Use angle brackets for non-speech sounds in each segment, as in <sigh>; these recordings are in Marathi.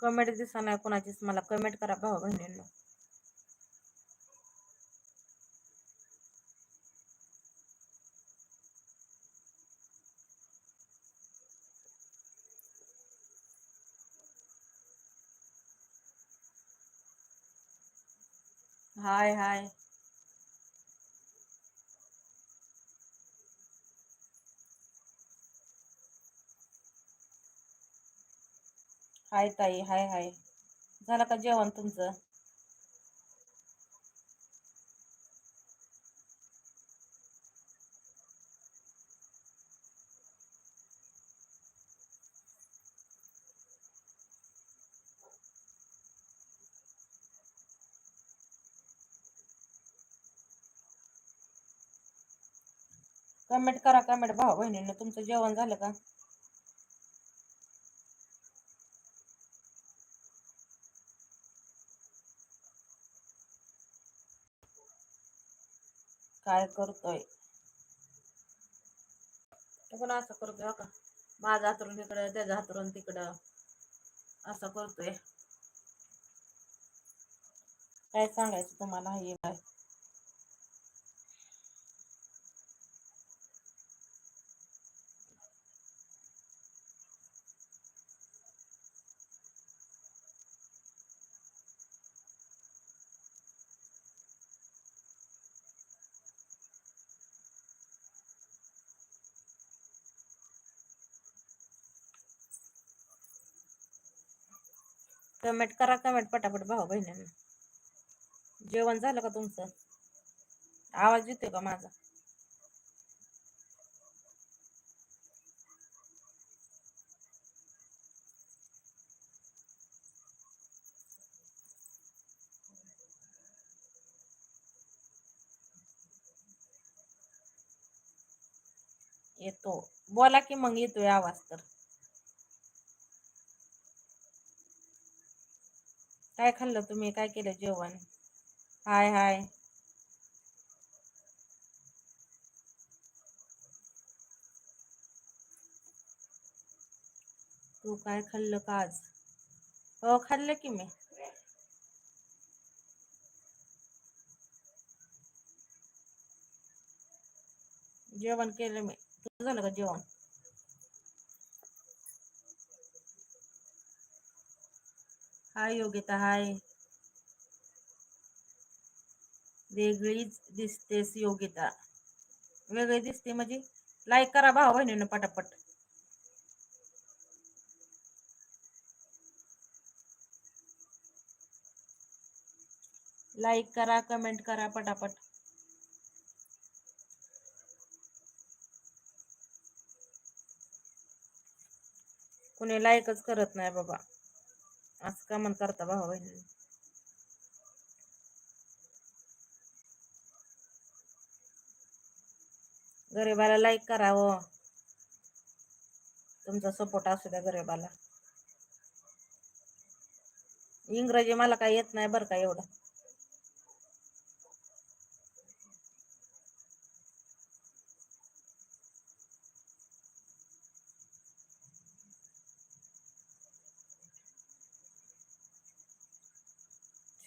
कमेंट दिसा नाही कोणाचीच मला कमेंट करा भाऊ बहिणींनो. हाय हाय हाय ताई हाय हाय. झालं का जेवण तुमचं? कमेंट करा कमेंट. भाऊ बहिणींना तुमचं जेवण झालं का? काय करतोय? तो पण असं करतोय का. माझा हातरून तिकडं त्याचा हातरून तिकडं. असं करतोय. काय सांगायचं तुम्हाला? हे कमेंट करा कमेंट पटापट भाऊ बहिणींना. जेवण झालं का तुमचं? आवाज येतोय का माझा? येतो. बोला की मग येतोय आवाज तर. काय खाल्लं तुम्ही? काय केलं जेवण? हाय हाय. तू काय खाल्लं का आज? हो खाल्लं की मी. जेवण केलं मी. तुझं झालं का जेवण? हाय योगिता हाय वेगळीच दिसतेस योगिता वेगळी दिसते म्हणजे लाईक करा भाऊ बहिणीनं पटापट. लाईक करा कमेंट करा, पटापट. कुणी लाईकच करत नाही बाबा. असं का म्हण करता भाऊ बहिणी? गरीबाला लाईक करावं. तुमचा सपोर्ट असू द्या गरीबाला. इंग्रजी मला काही येत नाही बरं का एवढं.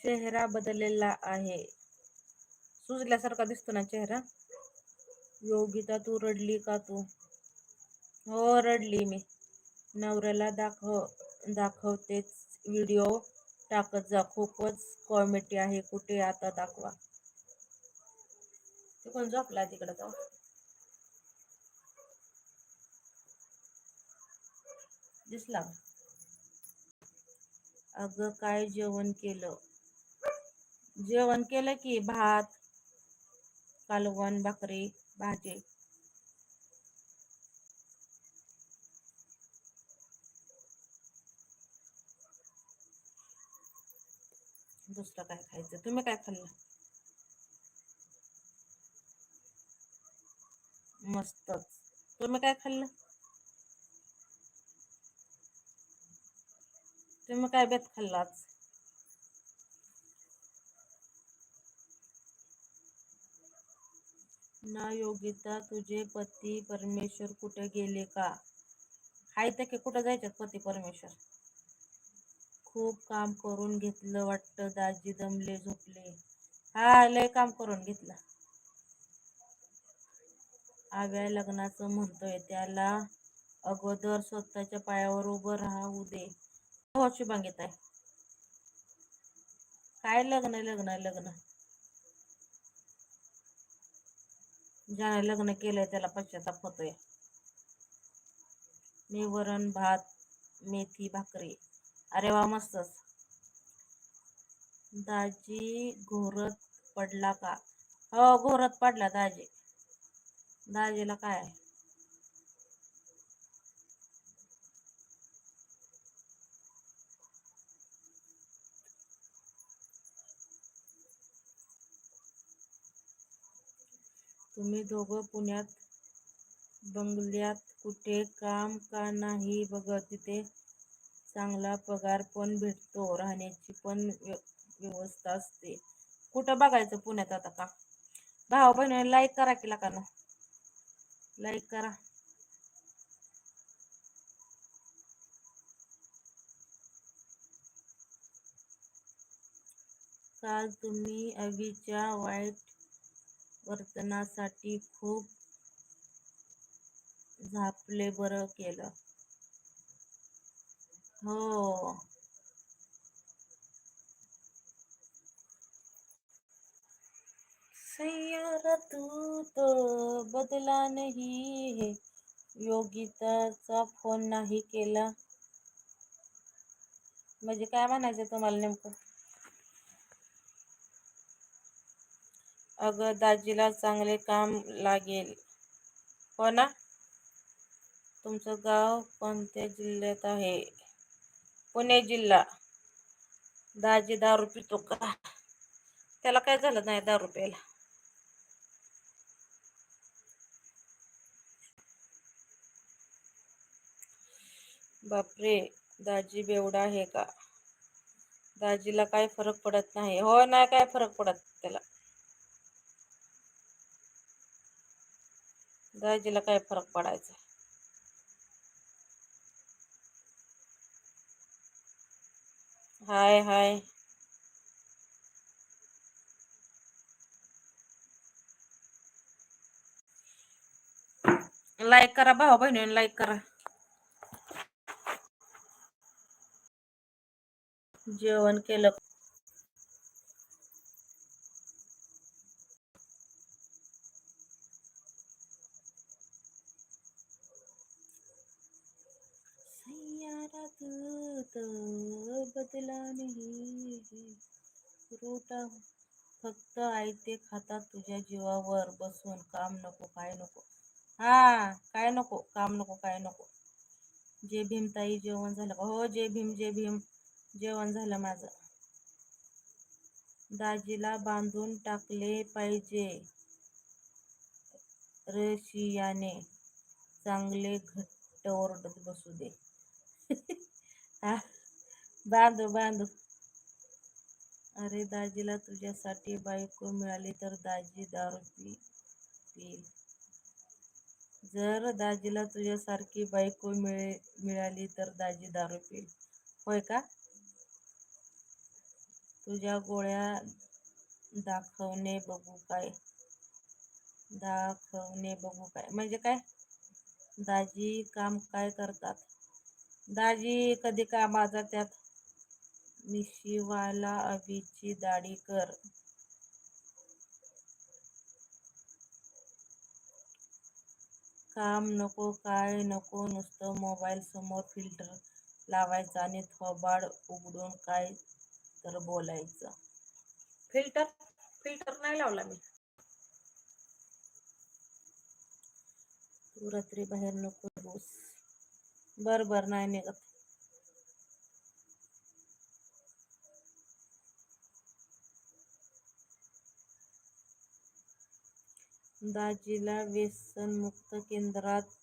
चेहरा बदललेला आहे. सुजल्यासारखा दिसतो ना चेहरा? योगिता तू रडली का तू? हो रडली मी. नवऱ्याला दाखव दाखवतेच व्हिडिओ टाकत जा. खूपच कॉमेडी आहे. कुठे आता दाखवा. ते कोण झोपला तिकडं जाऊ दिसला अगं काय जेवण केलं? जेवण केलं की भात कालवण भाकरी भाजी. दुसरं काय खायचं? तुम्ही काय खाल्लं? मस्तच. तुम्ही काय खाल्लं? तुम्ही काय बेत खाल्लाच ना योगिता तुझे पती परमेश्वर कुठे गेले का? हाय तर की कुठं जायच्यात पती परमेश्वर? खूप काम करून घेतलं वाटतं दाजी दमले झोपले. हा लय काम करून घेतलं. आव्या लग्नाचं म्हणतोय त्याला अगोदर स्वतःच्या पायावर उभं राहू दे. हो शुभांगीत आहे. काय लग्न लग्न लग्न? ज्याने लग्न केलंय त्याला पश्चाताप होतोय. मी वरण भात मेथी भाकरी. अरे वा मस्तच. दाजी घोरत पडला का? हो घोरत पडला दाजी. दाजीला काय तुम्ही दोघं पुण्यात बंगल्यात कुठे काम का नाही बघत तिथे चांगला पगार पण भेटतो राहण्याची पण व्य- व्यवस्था असते. कुठं बघायचं पुण्यात आता का? भाऊ बहिणी लाईक करा की का लाईक करा. काल तुम्ही अवीच्या वाईट वर्तनासाठी खूप झापले बरं केलं. हो. सैयारा तू तो बदला नाही हे. योगिताचा फोन नाही केला. म्हणजे काय म्हणायचं तुम्हाला नेमकं? अगं दाजीला चांगले काम लागेल. हो ना? तुमचं गाव कोणत्या जिल्ह्यात आहे? पुणे जिल्हा. दाजी दारू पितो का? त्याला काय झालं नाही दारू प्यायला? बापरे दाजी बेवडा आहे का? दाजीला काय फरक पडत नाही. हो नाही काय फरक पडत त्याला? दाजीला काय फरक पडायचा? हाय हाय. लाईक करा भाऊ बहिणी लाईक करा. जेवण केलं सैयारा तू तो बदला नाही. रोटा फक्त आयते खातात तुझ्या जीवावर. बसून काम नको काय नको. हा काय नको काम नको काय नको. जे भीम ताई जेवण झालं. हो जे भीम जे भीम. जेवण झालं माझं. दाजीला बांधून टाकले पाहिजे. रशियाने चांगले घट्ट ओरडत बसू दे. <laughs> बांधू बांधू अरे दाजीला तुझ्यासाठी बायको मिळाली तर दाजी दारू पी, पिईल. जर दाजीला तुझ्यासारखी बायको मिळे, मिळाली तर दाजी दारू पिईल. होय का? तुझ्या गोळ्या दाखवणे बघू काय? दाखवणे बघू काय? म्हणजे काय? दाजी काम काय करतात? दाजी कधी कामात जात्यात मिशीवाला अभिची दाढी कर. काम नको काय नको नुसतं मोबाईल समोर फिल्टर लावायचं आणि थोबाड उघडून काय तर बोलायचं. फिल्टर फिल्टर नाही लावला मी. तू रात्री बाहेर नको बस बर बर नहीं निघत. दाजीला व्यसनमुक्त केंद्रात